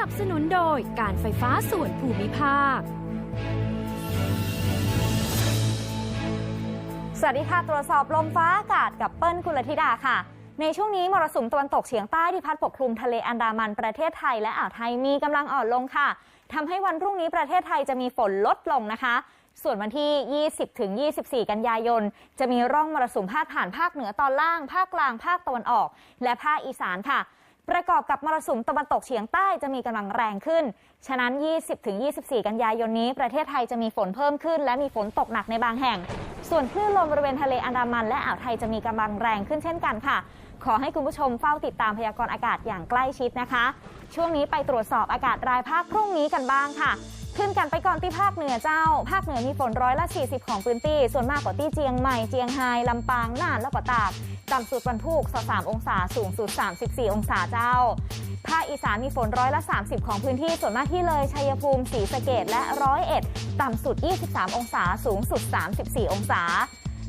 นับสนุนโดยการไฟฟ้าส่วนภูมิภาค สวัสดีค่ะ ตรวจสอบลมฟ้าอากาศกับเปิ้ลกุลธิดาค่ะ ในช่วงนี้มรสุมตะวันตกเฉียงใต้ที่พัดปกคลุมทะเลอันดามันประเทศไทยและอ่าวไทยมีกำลังอ่อนลงค่ะทำให้วันพรุ่งนี้ประเทศไทยจะมีฝนลดลงนะคะส่วนวันที่ 20 ถึง 24 กันยายน จะมีร่องมรสุมพาดผ่านภาคเหนือตอนล่าง ภาคกลาง ภาคตะวันออก และภาคอีสานค่ะ ประกอบกับมรสุมตะวันตกเฉียงใต้จะมีกำลังแรงขึ้น ฉะนั้น 20-24 กันยายนนี้ ประเทศไทยจะมีฝนเพิ่มขึ้น และมีฝนตกหนักในบางแห่ง ส่วนคลื่นลมบริเวณทะเลอันดามัน และอ่าวไทยจะมีกำลังแรงขึ้นเช่นกันค่ะ ขอให้คุณผู้ชมเฝ้าติดตามพยากรณ์อากาศอย่างใกล้ชิดนะคะ ช่วงนี้ไปตรวจสอบอากาศรายภาคพรุ่งนี้กันบ้างค่ะขึ้นกันไปก่อนที่ภาคเหนือเจ้า ภาคเหนือมีฝนร้อยละ 40 ของพื้นที่ ส่วนมากกว่าที่เจียงใหม่ เจียงไฮ้ลำปาง น่าน และก็ตาก ต่ำสุดวันพุก3องศา สูงสุด 34 องศาเจ้า ภาคอีสานมีฝนร้อยละ 30 ของพื้นที่ส่วนมากที่เลยชัยภูมิศรีสะเกดและร้อยเอ็ดต่ำสุด 23 องศา สูงสุด 34 องศา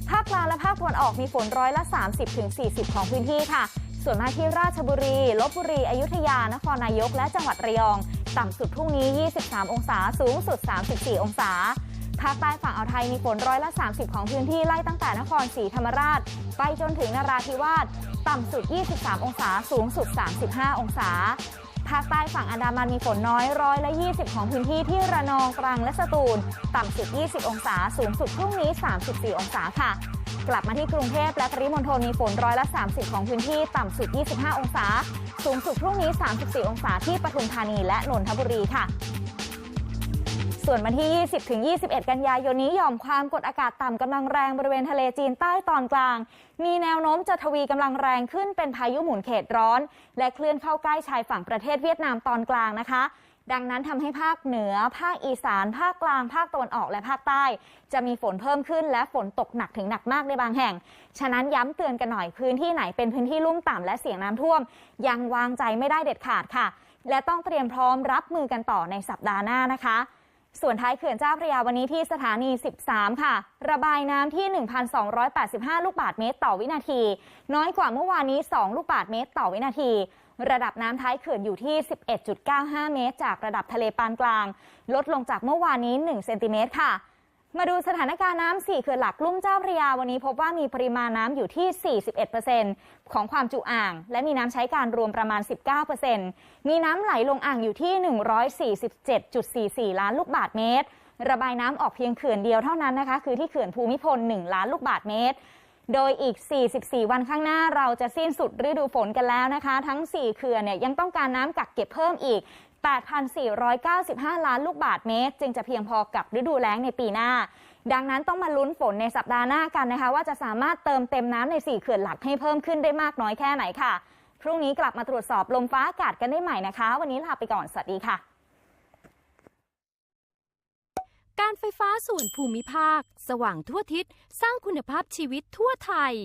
ภาคกลางและภาคตะวันออกมีฝนร้อยละ 30-40 ของพื้นที่ค่ะ ส่วนมากที่ราชบุรีลบบุรี อยุธยา นครนายก และจังหวัดระยอง ต่ำสุดพรุ่งนี้ 23 องศา สูงสุด 34 องศา ภาคใต้ฝั่งอ่าวไทยมีฝนร้อยละ 30 ของพื้นที่ไล่ตั้งแต่นครศรีธรรมราช ไปจนถึงนราธิวาสต่ำสุด 23 องศาสูงสุด 35 องศาภาคใต้ฝั่งอันดามันมีฝนน้อยร้อยละ 20 ของพื้นที่ที่ระนองตรังและสตูล ต่ำสุด 20 องศา สูงสุดพรุ่งนี้ 34 องศาค่ะ กลับมาที่กรุงเทพและปริมณฑลมีฝนร้อยละ 30 ของพื้นที่ ต่ำสุด 25 องศา สูงสุดพรุ่งนี้ 34 องศาที่ปทุมธานีและนนทบุรีค่ะ ส่วนวันที่ 20ถึง21 กันยายนนี้หย่อมความกดอากาศต่ำกำลังแรงบริเวณทะเลจีนใต้ตอนกลาง มีแนวโน้มจะทวีกำลังแรงขึ้นเป็นพายุหมุนเขตร้อน และเคลื่อนเข้าใกล้ชายฝั่งประเทศเวียดนามตอนกลางนะคะ ดังนั้นทำให้ภาคเหนือ ภาคอีสาน ภาคกลาง ภาคตะวันออกและภาคใต้ จะมีฝนเพิ่มขึ้นและฝนตกหนักถึงหนักมากในบางแห่ง ฉะนั้นย้ำเตือนกันหน่อยพื้นที่ไหนเป็นพื้นที่ลุ่มต่ำและเสี่ยงน้ำท่วม ยังวางใจไม่ได้เด็ดขาดค่ะ และต้องเตรียมพร้อมรับมือกันต่อในสัปดาห์หน้านะคะ ส่วนท้ายเขื่อนเจ้าพระยาวันนี้ที่สถานี 13 ค่ะ ระบายน้ำที่ 1,285 ลูกบาศก์เมตรต่อวินาที น้อยกว่าเมื่อวานนี้ 2 ลูกบาศก์เมตรต่อวินาที ระดับน้ำท้ายเขื่อนอยู่ที่ 11.95 เมตร จากระดับทะเลปานกลาง ลดลงจากเมื่อวานนี้ 1 เซนติเมตรค่ะ มาดูสถานการณ์น้ำสี่เขื่อนหลักลุ่มเจ้าพระยาวันนี้พบว่ามีปริมาณน้ำอยู่ที่ 41%ของความจุอ่าง และมีน้ำใช้การรวมประมาณ 19%มีน้ำไหลลงอ่างอยู่ที่ 147.44 ล้านลูกบาศก์เมตร ระบายน้ำออกเพียงเขื่อนเดียวเท่านั้นนะคะ คือที่เขื่อนภูมิพล 1 ล้านลูกบาศก์เมตร โดยอีก 44 วันข้างหน้าเราจะสิ้นสุดฤดูฝนกันแล้วนะคะ ทั้ง 4 เขื่อนเนี่ยยังต้องการน้ำกักเก็บเพิ่มอีก 8,495 ล้านลูกบาศก์เมตร จึงจะเพียงพอกับฤดูแล้งในปีหน้า ดังนั้นต้องมาลุ้นฝนในสัปดาห์หน้ากันนะคะ ว่าจะสามารถเติมเต็มน้ำใน 4 เขื่อนหลักให้เพิ่มขึ้นได้มากน้อยแค่ไหนค่ะ พรุ่งนี้กลับมาตรวจสอบลมฟ้าอากาศกันได้ใหม่นะคะ วันนี้ลาไปก่อน สวัสดีค่ะ การไฟฟ้าส่วนภูมิภาค สว่างทั่วทิศ สร้างคุณภาพชีวิตทั่วไทย